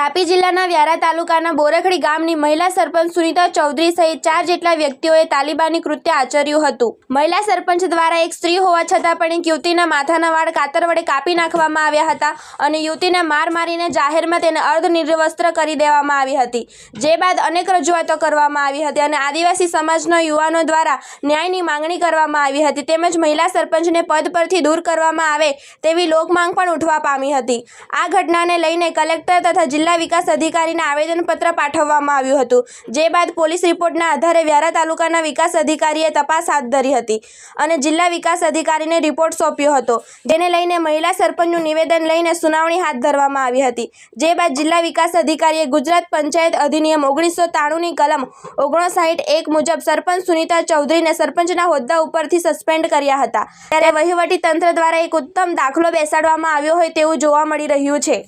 તાપી જિલ્લાના વ્યારા તાલુકાના બોરખડી ગામની મહિલા સરપંચ સુનીતા ચૌધરી સહિત ચાર જેટલા વ્યક્તિઓએ તાલિબાની કૃત્ય આચર્યું હતું. મહિલા સરપંચ દ્વારા એક સ્ત્રી હોવા છતાં પણ એક યુવતીના માથાના વાળ કાતર વડે કાપી નાખવામાં આવ્યા હતા અને યુવતીને માર મારીને જાહેરમાં તેને અર્ધ નિર્વસ્ત્ર કરી દેવામાં આવી હતી. જે બાદ અનેક રજૂઆતો કરવામાં આવી હતી અને આદિવાસી સમાજના યુવાનો દ્વારા ન્યાયની માંગણી કરવામાં આવી હતી. તેમજ મહિલા સરપંચને પદ પરથી દૂર કરવામાં આવે તેવી લોકમાંગ પણ ઉઠવા પામી હતી. આ ઘટનાને લઈને કલેક્ટર તથા જિલ્લા વિકાસ અધિકારીને આવેદનપત્ર પાઠવવામાં આવ્યું હતું. જે બાદ પોલીસ રિપોર્ટના આધારે વ્યારા તાલુકાના વિકાસ અધિકારીએ તપાસ હાથ ધરી હતી અને જિલ્લા વિકાસ અધિકારીને રિપોર્ટ સોંપ્યો હતો. જેને લઈને મહિલા સરપંચનું નિવેદન લઈને સુનાવણી હાથ ધરવામાં આવી હતી. જે બાદ જિલ્લા વિકાસ અધિકારીએ ગુજરાત પંચાયત અધિનિયમ ઓગણીસો ત્રાણુંની કલમ ઓગણસાઠ એક મુજબ સરપંચ સુનીતા ચૌધરીને સરપંચના હોદ્દા ઉપરથી સસ્પેન્ડ કર્યા હતા. ત્યારે વહીવટી તંત્ર દ્વારા એક ઉત્તમ દાખલો બેસાડવામાં આવ્યો હોય તેવું જોવા મળી રહ્યું છે.